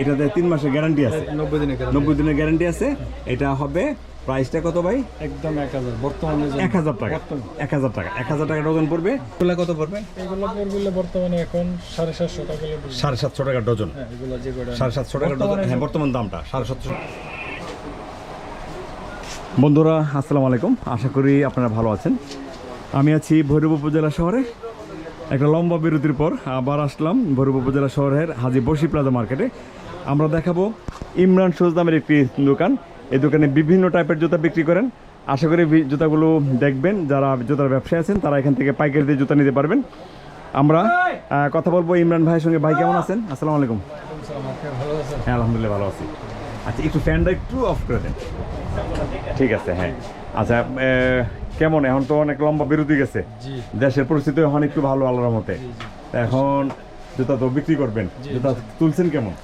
এটাতে তিন মাসের গ্যারান্টি আছে। নব্বই দিনে কেন নব্বই দিনের গ্যারান্টি আছে। এটা হবে প্রাইসটা কত ভাই? একদম এক হাজার। বর্তমানে এক হাজার টাকা। এক হাজার টাকা। এক হাজার টাকা ডজন পড়বে? এগুলো কত পড়বে? এগুলো পড়বিলে বর্তমানে এখন সাড়ে সাতশো টাকা ডজন। সাড়ে সাতশো টাকা ডজন। হ্যাঁ এগুলো যে কটা সাড়ে সাতশো টাকা ডজন। হ্যাঁ বর্তমান দামটা সাড়ে সাতশো। বন্ধুরা আসসালামু আলাইকুম। আশা করি আপনারা ভালো আছেন। আমি আছি ভৈরব উপজেলা শহরে। একটা লম্বা বিরতির পর আবার আসলাম ভৈরব উপজেলা শহরের হাজি বসি প্লাজা মার্কেটে। আমরা দেখাবো ইমরান শুজ নামের একটি দোকান। এই দোকানে বিভিন্ন টাইপের জুতা বিক্রি করেন। আশা করি জুতাগুলো দেখবেন। যারা জুতার ব্যবসায়ী আছেন তারা এখান থেকে পাইকারি দিয়ে জুতা নিতে পারবেন। আমরা কথা বলব ইমরান ভাইয়ের সঙ্গে। ভাই কেমন আছেন? আসসালামু আলাইকুম। হ্যাঁ আলহামদুলিল্লাহ ভালো আছি। আচ্ছা একটু ফ্যানটা একটু অফ করে দেন। ঠিক আছে হ্যাঁ। আচ্ছা কেমন? এখন তো অনেক লম্বা বিরতি গেছে। দেশের পরিস্থিতি এখন একটু ভালো আল্লাহর মতে এখন জুতা তো বিক্রি করবেন। জুতা তুলছেন কেমন?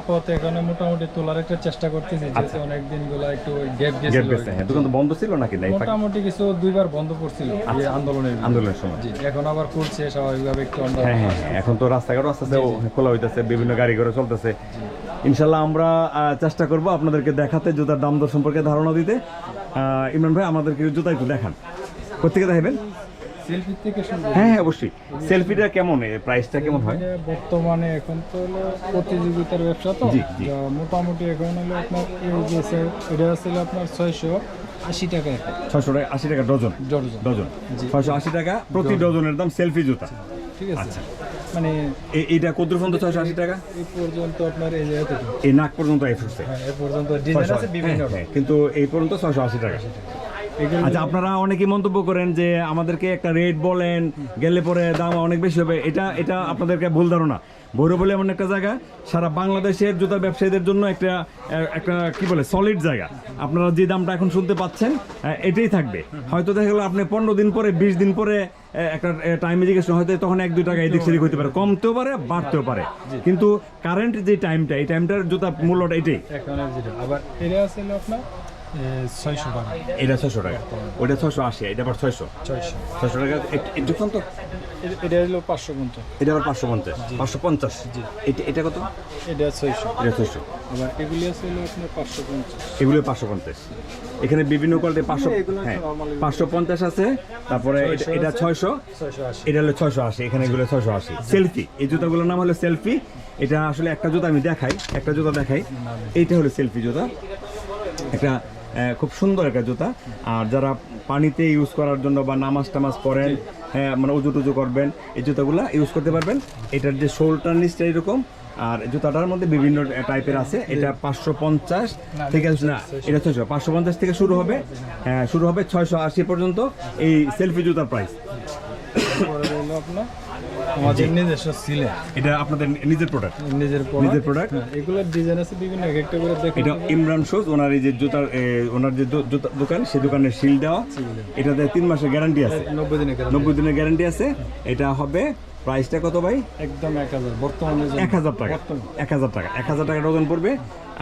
আপাতত এখানে মোটামুটি তোলার একটা চেষ্টা করতেছি যেহেতু অনেক দিন একটু গ্যাপ গেট গেছে হ্যাঁ দোকান তো বন্ধ ছিল নাকি? নাই মোটামুটি কিছু দুইবার বন্ধ করছিল এই আন্দোলনের আন্দোলনের সময়। জি এখন আবার করছে স্বাভাবিকভাবে একটু হ্যাঁ হ্যাঁ এখন তো রাস্তাঘাট আস্তে আস্তে খোলা হইতেছে বিভিন্ন গাড়ি ঘোড়া চলতেছে। ইনশাল্লাহ আমরা চেষ্টা করব আপনাদেরকে দেখাতে জুতার দাম দর সম্পর্কে ধারণা দিতে। ইমরান ভাই আমাদেরকে জুতা একটু দেখান। কোথেকে দেখাবেন? সেলফি থেকে শুরু হ্যাঁ হ্যাঁ অবশ্যই। সেলফিটা কেমন? প্রাইসটা কেমন হয়? বর্তমানে এখন তো হলো প্রতিযোগিতার ব্যবসা তো। মোটামুটি এখন হলো আপনার এই যে এটা ছিল আপনার ছয়শো আশি টাকা ছয়শো টাকা আশি টাকা ডজন। ডজন। ছয়শো আশি টাকা প্রতি ডজনের দাম সেলফি জুতা। ঠিক আছে। আচ্ছা। মানে এ- এইটা কত পর্যন্ত ছয়শো আশি টাকা? এই পর্যন্ত আপনার এই এই নাক পর্যন্ত এই ফুটছে হ্যাঁ এ পর্যন্ত ডিজাইন আছে বিভিন্ন হ্যাঁ, হ্যাঁ, কিন্তু এই পর্যন্ত ছয়শো আশি টাকা। আচ্ছা আপনারা অনেকেই মন্তব্য করেন যে আমাদেরকে একটা রেট বলেন গেলে পরে দাম অনেক বেশি হবে। এটা এটা আপনাদেরকে ভুল ধারণা। ভৈরবলী এমন একটা জায়গা সারা বাংলাদেশের জুতা ব্যবসায়ীদের জন্য একটা একটা কি বলে সলিড জায়গা। আপনারা যে দামটা এখন শুনতে পাচ্ছেন এটাই থাকবে। হয়তো দেখা গেলো আপনি পনেরো দিন পরে বিশ দিন পরে একটা টাইমে জিজ্ঞেস হয়তো তখন এক দুই টাকা এদিক সেদিক হতে পারে। কমতেও পারে বাড়তেও পারে। কিন্তু কারেন্ট যে টাইমটা এই টাইমটার জুতা মূল্যটা এটাই। আবার এটা ছিল আপনার ছয়শো টাকা। এটা ছয়শো টাকা। ওইটা ছয়শো আশি এটা আবার ছয়শো। ছয়শো। ছয়শো টাকা একটু কম তো? এটা হলো পাঁচশো পঞ্চাশ এটা আবার পাঁচশো পঞ্চাশ পাঁচশো পঞ্চাশ? এটা এটা কত? এটা ছয়শো। এটা ছয়শো। আবার এগুলি ছিল আপনার পাঁচশো পঞ্চাশ। এগুলো পাঁচশো পঞ্চাশ। এখানে বিভিন্ন কোয়ালিটির পাঁচশো হ্যাঁ পাঁচশো পঞ্চাশ আছে তারপরে এটা- ছয়শো। এটা হলো ছয়শো আশি এখানে এগুলো ছয়শো আশি। সেলফি এই জুতাগুলোর নাম হলো সেলফি। এটা আসলে একটা জুতা আমি দেখাই একটা জুতা দেখাই। এইটা হলো সেলফি জুতা। একটা খুব সুন্দর একটা জুতা। আর যারা পানিতে ইউজ করার জন্য বা নামাজ টামাজ পড়েন হ্যাঁ মানে উজু টুজু করবেন, এই জুতাগুলো ইউজ করতে পারবেন। এটার যে শোলটার নিচটা এরকম, আর জুতাটার মধ্যে বিভিন্ন টাইপের আছে। এটা পাঁচশো পঞ্চাশ থেকে না, এটা ছয়শো, পাঁচশো পঞ্চাশ থেকে শুরু হবে। হ্যাঁ শুরু হবে ছয়শো আশি পর্যন্ত এই সেলফি জুতার প্রাইস পরে হলো আপনার আমাদের নিজস্ব সিলে। এটা আপনাদের নিজের প্রোডাক্ট নিজের নিজের প্রোডাক্ট হ্যাঁ এগুলোর ডিজাইন আছে বিভিন্ন এক একটা করে দেখে এটা ইমরান শোজ ওনার এই যে জুতার ওনার যে দোকান সেই দোকানের শিল দেওয়া। এটাতে তিন মাসের গ্যারান্টি আছে। নব্বই দিনে কেন নব্বই দিনের গ্যারান্টি আছে। এটা হবে প্রাইসটা কত ভাই? একদম এক হাজার বর্তমানে এক হাজার টাকা। এক হাজার টাকা। এক হাজার টাকা ডজন পড়বে।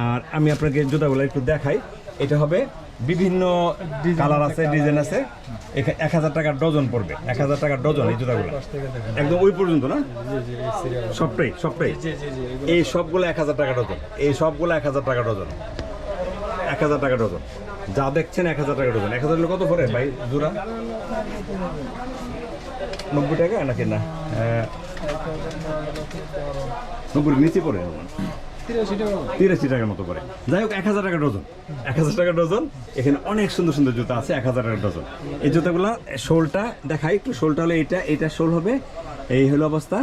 আর আমি আপনাকে জুতাগুলো একটু দেখাই। এটা হবে বিভিন্ন কালার আছে ডিজাইন আছে। এক হাজার টাকা ডজন পড়বে এক হাজার টাকা ডজন এই জুতাগুলো। একদম ওই পর্যন্ত না? সবটাই সবটাই। এই সবগুলো এক হাজার টাকা ডজন এই সবগুলো এক হাজার টাকা ডজন। এক হাজার টাকা ডজন। যা দেখছেন এক হাজার টাকা ডজন। এক হাজার কত পড়ে ভাই জোড়া নব্বই টাকা নাকি না? আহ, নব্বই নিচে পড়ে। তিরাশি টাকার মতো পড়ে যাই হোক এক হাজার টাকা ডজন। এক হাজার টাকা ডজন এখানে অনেক সুন্দর সুন্দর জুতা আছে এক হাজার টাকা ডজন। এই জুতাগুলা শোলটা দেখাই একটু শোলটা হলে এটা এটা শোল হবে। এই হলো অবস্থা।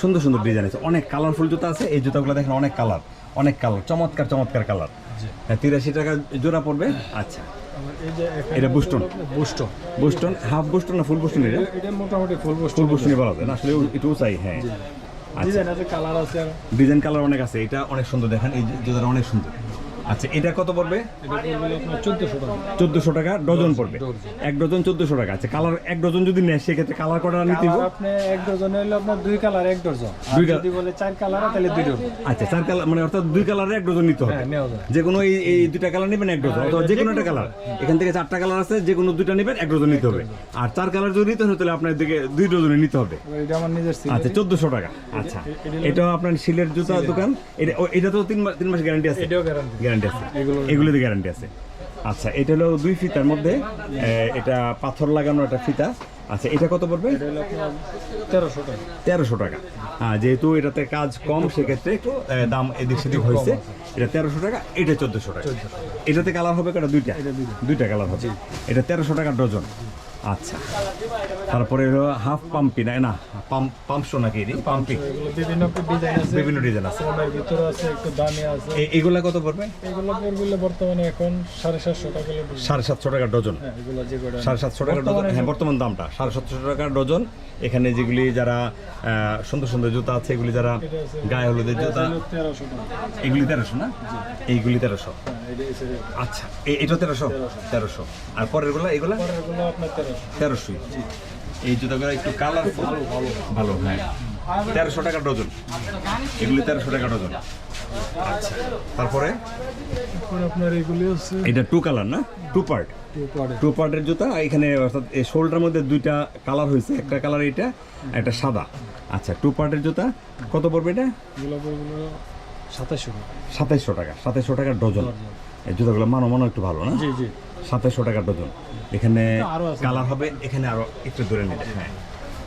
সুন্দর সুন্দর ডিজাইন আছে। অনেক কালারফুল জুতা আছে। এই জুতাগুলো দেখেন অনেক কালার অনেক কালার চমৎকার চমৎকার কালার হ্যাঁ তিরাশি টাকা জোড়া পড়বে। আচ্ছা। এটা বুস্টন বুস্ট বুস্টন হাফ বুস্টন না ফুল বুস্টন এটা মোটামুটি ফুল বুস্ট ফুল বুস্টনই বলা যায়। না আসলে একটু চাই হ্যাঁ। ডিজাইন আছে কালার আছে ডিজাইন কালার অনেক আছে এটা অনেক সুন্দর দেখেন এই জুতাটা অনেক সুন্দর। আচ্ছা এটা কত পড়বে? চোদ্দোশো টাকা ডজন পড়বে। এক ডজন চোদ্দশো টাকা। আচ্ছা কালার এক ডজন যদি নেয় সেক্ষেত্রে কালার কটা নিতে? আপনি এক ডজন হলে আপনার দুই কালার এক ডজন। দুই যদি বলে চার কালার তাহলে দুই ডজন। আচ্ছা চার কালার মানে অর্থাৎ দুই কালারে এক ডজন নিতে হবে। হ্যাঁ যে কোনো এই এই দুইটা কালার নেবেন এক ডজন। অথবা যে কোনো একটা কালার। এখান থেকে চারটা কালার আছে যে কোনো দুইটা নেবেন এক ডজন নিতে হবে। আর চার কালার যদি নিতে হয় তাহলে আপনার দিকে দুই ডজনে নিতে হবে। এটা আমার নিজের ছিল আচ্ছা চোদ্দশো টাকা। আচ্ছা এটাও আপনার শিলের জুতা দোকান। এটা এটা তো তিন মাস তিন মাস গ্যারান্টি আছে? এটাও গ্যারান্টি গ্যারান্টি আছে। এগুলো এগুলোতে গ্যারান্টি আছে। আচ্ছা এটা হলো দুই ফিতার মধ্যে এটা পাথর লাগানো একটা ফিতা। আচ্ছা এটা কত পড়বে? টাকা। তেরোশো টাকা। হ্যাঁ যেহেতু এটাতে কাজ কম সেক্ষেত্রে একটু দাম এদিক সেদিক হয়েছে। এটা তেরোশো টাকা এটা চোদ্দশো টাকা। এটাতে কালার হবে কটা দুইটা। দুইটা। কালার হবে। এটা তেরোশো টাকা ডজন। আচ্ছা। তারপরে হলো হাফ পাম্পি না? না পাম্প পাম্পশো নাকি পাম্পি বিভিন্ন ডিজাইন আছে। বিভিন্ন ডিজাইন আছে। কমের ভিতরে আছে একটু দামি আছে। এগুলা কত পড়বে? এগুলো পড়বে বর্তমানে এখন সাড়ে সাতশো টাকা। সাড়ে সাতশো টাকা ডজন। হ্যাঁ সাড়ে সাতশো টাকা ডজন। হ্যাঁ বর্তমান দামটা। সাড়ে সাতশো টাকা ডজন। এখানে যেগুলি যারা সুন্দর সুন্দর জুতা আছে এগুলি যারা গায়ে হলুদের জুতা। তেরোশো এগুলি তেরোশো না? এইগুলি তেরোশো। হ্যাঁ আচ্ছা এটা তেরোশো? তেরোশো। আর পরেরগুলো এগুলো? এগুলো আপনার তেরোশো। এই জুতাগুলো একটু কালারফুল ভালো ভালো। হ্যাঁ। তেরোশো টাকা ডজন। এগুলি তেরোশো টাকা ডজন। আচ্ছা। তারপরে? আপনার এগুলি হচ্ছে এটা টু কালার না? টু পার্ট টু পার্টের জুতা এখানে অর্থাৎ এই শোল্ডার মধ্যে দুইটা কালার হয়েছে। একটা কালার এটা একটা সাদা। আচ্ছা টু পার্টের জুতা কত পড়বে এটা? সাতাশশো টাকা। সাতাইশশো টাকা সাতাইশশো টাকা ডজন। এই জুতাগুলো মানো মানো একটু ভালো না? জি জি। সাতাইশশো টাকা ডজন। এখানে কালার হবে এখানে আরও একটু দূরে নিলে হ্যাঁ।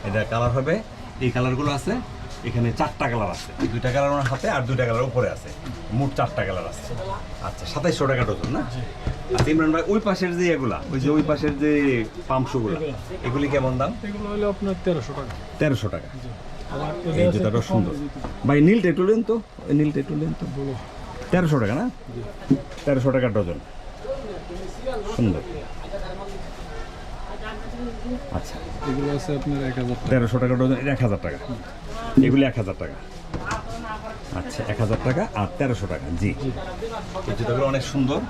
এটা কালার হবে এই কালারগুলো আছে এখানে চারটা কালার আছে। দুইটা কালার ওনার হাতে আর দুইটা কালার উপরে আছে। মোট চারটা কালার আছে। আচ্ছা সাতাইশশো টাকা ডজন না? আচ্ছা ইমরান ভাই ওই পাশের যে এগুলা ওই যে ওই পাশের যে পাম্পশুগুলো এগুলি। কেমন দাম? এগুলো হলো আপনার তেরোশো টাকা। তেরোশো টাকা। এই জুতাটা সুন্দর। ভাই নীলটা একটু লেন তো নীলটা একটু তো তেরোশো টাকা না? তেরোশো টাকা ডজন। সুন্দর। আচ্ছা। এগুলো আছে আপনার এক হাজার তেরোশো টাকা ডজন এক হাজার টাকা। এগুলি এক হাজার টাকা। আচ্ছা এক হাজার টাকা আর তেরোশো টাকা, জি। এই জুতোগুলো অনেক সুন্দর।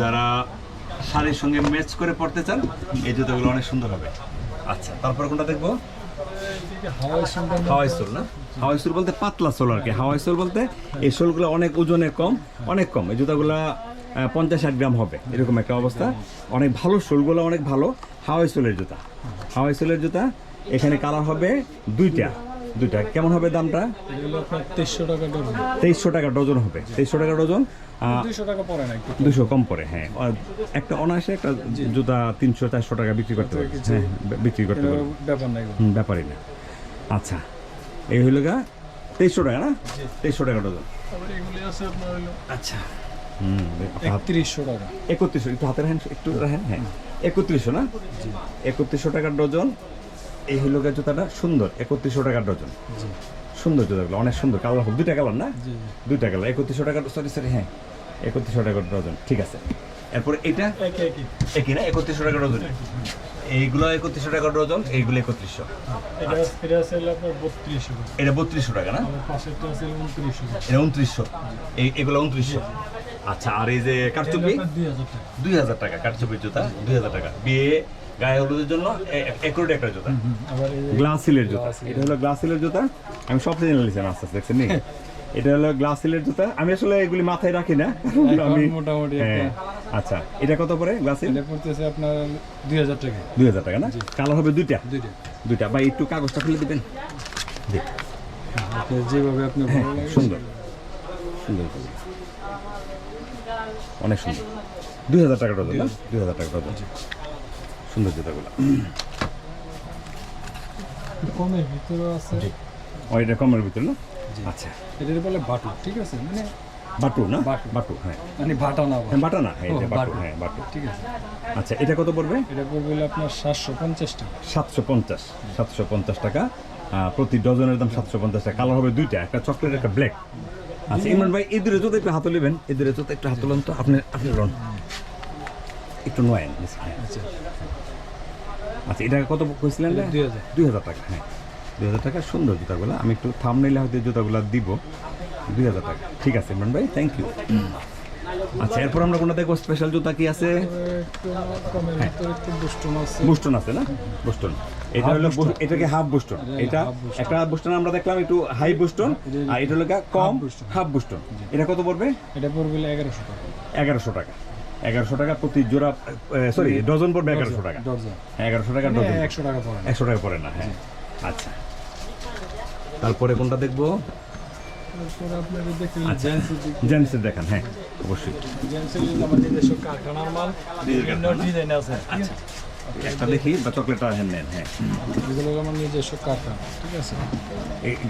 যারা শাড়ির সঙ্গে ম্যাচ করে পড়তে চান, এই জুতোগুলো অনেক সুন্দর হবে। আচ্ছা তারপর কোনটা দেখব? হাওয়াই সোল না? হাওয়াই সোল বলতে পাতলা সোল আর কি। হাওয়াই সোল বলতে এই সোলগুলো অনেক ওজনে কম, অনেক কম। এই জুতাগুলো পঞ্চাশ ষাট গ্রাম হবে এরকম একটা অবস্থা। অনেক ভালো সোলগুলো অনেক ভালো। হাওয়াই সোলের জুতা। হাওয়াই সোলের জুতা এখানে কালার হবে দুইটা দুইটা। কেমন হবে দামটা? তেইশশো টাকা ডজন। তেইশশো টাকা ডজন হবে তেইশশো টাকা ডজন। দুশো কম। পরে হ্যাঁ। একটা অনায়াসে একটা জুতা তিনশো চারশো টাকা বিক্রি করতে পারে হ্যাঁ বিক্রি করতে পারে ব্যাপার না ব্যাপারই না। আচ্ছা এই হইল গা তেইশশো টাকা না? তেইশশো টাকা ডজন। আচ্ছা। একত্রিশশো টাকা। একত্রিশশো একটু হাতের হ্যান্ড একটু রাখেন হ্যাঁ। একত্রিশশো না? একত্রিশশো টাকার ডজন এই হইল জুতাটা সুন্দর একত্রিশশো টাকার ডজন। সুন্দর জুতাগুলো অনেক সুন্দর কালার হবে দুইটা কালার না? দুইটা কালার একত্রিশশো টাকার সরি সরি হ্যাঁ। একত্রিশশো টাকার ডজন ঠিক আছে। এরপরে এটা? একই না? একত্রিশশো টাকার ডজন। এইগুলো একত্রিশশো টাকার ডজন এইগুলো একত্রিশশো। এটা হলো বত্রিশশো টাকা। এটা বত্রিশশো টাকা না? হলো এটা উনত্রিশশো। এগুলো উনত্রিশশো। আচ্ছা আর এই যে কারচুপি? দুই হাজার টাকা। কারচুপির জুতা দুই হাজার টাকা। বিয়ে গায়ে হলুদের জন্য একরোড একটা জুতা। আবার এই যে গ্লাস সিলের জুতা। এটা হলো গ্লাস সিলের জুতা। আমি সব জেনে নিয়েছিলাম আস্তে আস্তে দেখছেন এটা হলো গ্লাস সিলের জুতা। আমি আসলে এগুলি মাথায় রাখি না। আমি মোটামুটি হ্যাঁ আচ্ছা। এটা কত পরে গ্লাস সিল এটা পড়তেছে আপনার দুই হাজার টাকা। দুই হাজার টাকা না? কালার হবে দুইটা? দুইটা। দুইটা। বা একটু কাগজটা খুলে দিবেন। আপনি যেভাবে আপনি হ্যাঁ ভালো লাগে। সুন্দর। সুন্দর সুন্দর। অনেক সুন্দর। দুই হাজার টাকা ডজন না? দুই হাজার টাকা ডজন। সুন্দর জুতাগুলো। কমের ভিতরে আছে। ও এটা কমের ভিতরে না? আচ্ছা। এটার বলে বাটু ঠিক আছে? মানে বাটু না? বাটু। বাটু হ্যাঁ। মানে ভাটা না হ্যাঁ বাটা না হ্যাঁ এটা বাটু বাটু। হ্যাঁ বাটু। ঠিক আছে। আচ্ছা এটা কত পড়বে? এটা পড়বে আপনার সাতশো পঞ্চাশ টাকা। সাতশো পঞ্চাশ সাতশো পঞ্চাশ টাকা। প্রতি ডজনের দাম সাতশো পঞ্চাশ টাকা। কালার হবে দুইটা একটা চকলেট একটা ব্ল্যাক। আচ্ছা ইমরান ভাই এদের জুতো একটু হাতে নেবেন। এদের জুতো একটু হাতে লন তো আপনি আপনি লন একটু নয়েন হ্যাঁ আচ্ছা। আচ্ছা এটা কত কইছিলেন এটা 2000 দুই হাজার টাকা হ্যাঁ। দুই হাজার টাকা সুন্দর জুতাগুলো। আমি একটু থাম নিলে হয়তো জুতাগুলো দিব। দুই হাজার টাকা। ঠিক আছে ইমরান ভাই থ্যাংক ইউ আচ্ছা এরপর আমরা কোনটা দেখব স্পেশাল জুতা কি আছে? বুস্টন আছে। বুস্টন আছে না? বুস্টন এটা হলো বু- এটাকে হাফ বুস্টন এটা। একটা বুস্টন আমরা দেখলাম একটু হাই বুস্টন আর এটা হলো কম। হাফ বুস্টন এটা কত পড়বে? এটা পড়বে এগারোশো টাকা। এগারোশো টাকা। এগারোশো টাকা প্রতি জোড়া সরি ডজন পড়বে এগারোশো টাকা। এগারোশো টাকা ডজন। একশো টাকা পড়ে একশো টাকা পড়ে না হ্যাঁ। আচ্ছা। তারপরে কোনটা দেখব? আচ্ছা। জেন্টসের দেখান। হ্যাঁ অবশ্যই। জেন্টসের দিকে কারখানার মাল বিভিন্ন ডিজাইন আছে। আচ্ছা। একটা দেখি বা চকলেটটা নেন হ্যাঁ এগুলো আমার নিজস্ব কারখানা ঠিক আছে?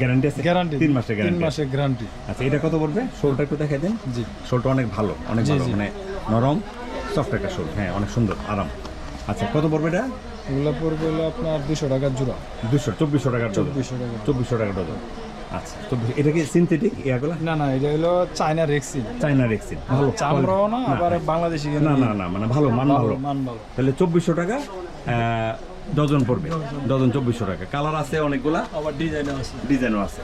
গ্যারান্টি আছে? গ্যারান্টি তিন মাসের তিন গ্যারান্টি মাসের গ্যারান্টি আচ্ছা এটা কত পড়বে? শোলটা একটু দেখাই দেন। জি। শোলটা অনেক ভালো অনেক ভালো মানে নরম সফট একটা শোল হ্যাঁ অনেক সুন্দর আরাম। আচ্ছা কত পড়বে এটা? এগুলো পড়বে হলো আপনার দুশো টাকার জোড়া। দুশো চব্বিশশো টাকার চব্বিশশো টাকা চব্বিশশো টাকা ডজন। আচ্ছা চব্বিশ এটা কি সিনথেটিক ইয়াগুলো না না এটা হলো চায়না রেক্সিন চাইনা রেক্সিন ভালো চামড়াও না আবার বাংলাদেশি না না না মানে ভালো মান ভালো মান ভালো। তাহলে চব্বিশশো টাকা ডজন পড়বে। ডজন চব্বিশশো টাকা। কালার আছে অনেকগুলা? আবার ডিজাইন আছে। ডিজাইনও আছে।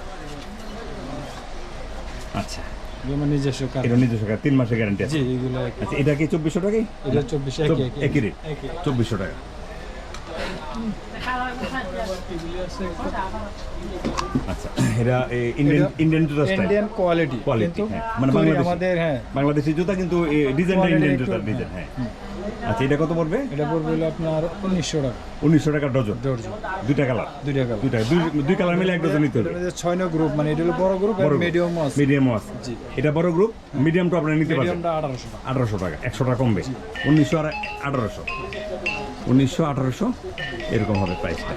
আচ্ছা। নিজস্ব এটা নিজস্ব টাকা তিন মাসের গ্যারান্টি আছে। আচ্ছা এটা কি চব্বিশশো টাকাই? এটা একই রেট চব্বিশশো টাকা। আচ্ছা এটা ইন্ডিয়ান এটা- ইন্ডিয়ান জুতা স্টাইল ইন্ডিয়ান কোয়ালিটি Quality, কিন্তু হ্যাঁ। মানে তৈরি বাংলাদেশি। আমাদের হ্যাঁ বাংলাদেশি জুতা কিন্তু ডিজাইনটা Quality ইন্ডিয়ান একটু- জুতার ডিজাইন হ্যাঁ আচ্ছা এটা কত পড়বে? এটা পড়বে হলো আপনার উনিশশো টাকা। উনিশশো টাকা ডজন? ডর্জন দুইটা কালার? দুই টাকা দুইটা দুই কালার মিলে এক ডজন নিতে হবে। ছয় নয় গ্রুপ মানে এটা হলো বড় গ্রুপ আর মিডিয়াম আছে। মিডিয়ামও আছে। জি। এটা বড় গ্রুপ মিডিয়ামটা আপনারা নিতে পারবেন। আঠারোশো টাকা। আঠারোশো টাকা একশো টাকা কমবে। উনিশশো আর আঠারোশো। উনিশশো আঠারোশো এরকম হবে প্রাইসটা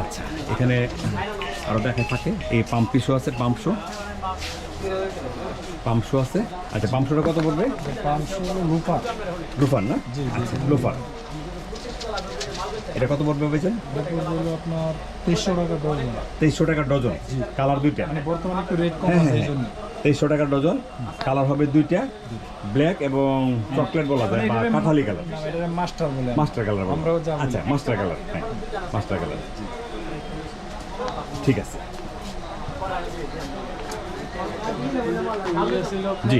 আচ্ছা এখানে আরও দেখা থাকে। এই পাম্প পিসও আছে পাম্প শো পাম্প শো আছে? আচ্ছা পাম্প শোটা কত পড়বে? রুফার না? জি। আচ্ছা লোফার এটা কত পড়বে ভেবেছেন আপনার তেইশশো টাকা ডজন। তেইশশো টাকা ডজন কালার দুইটা। মানে বর্তমানে একটু রেট কম হ্যাঁ, আছে হ্যাঁ, জন্য তেইশশো টাকা ডজন কালার হবে দুইটা ব্ল্যাক এবং চকলেট বলা যায় বা কাঠালি কালার। মাস্টার বলে মাস্টার কালার। আচ্ছা মাস্টার কালার হ্যাঁ মাস্টার কালার। ঠিক আছে। জি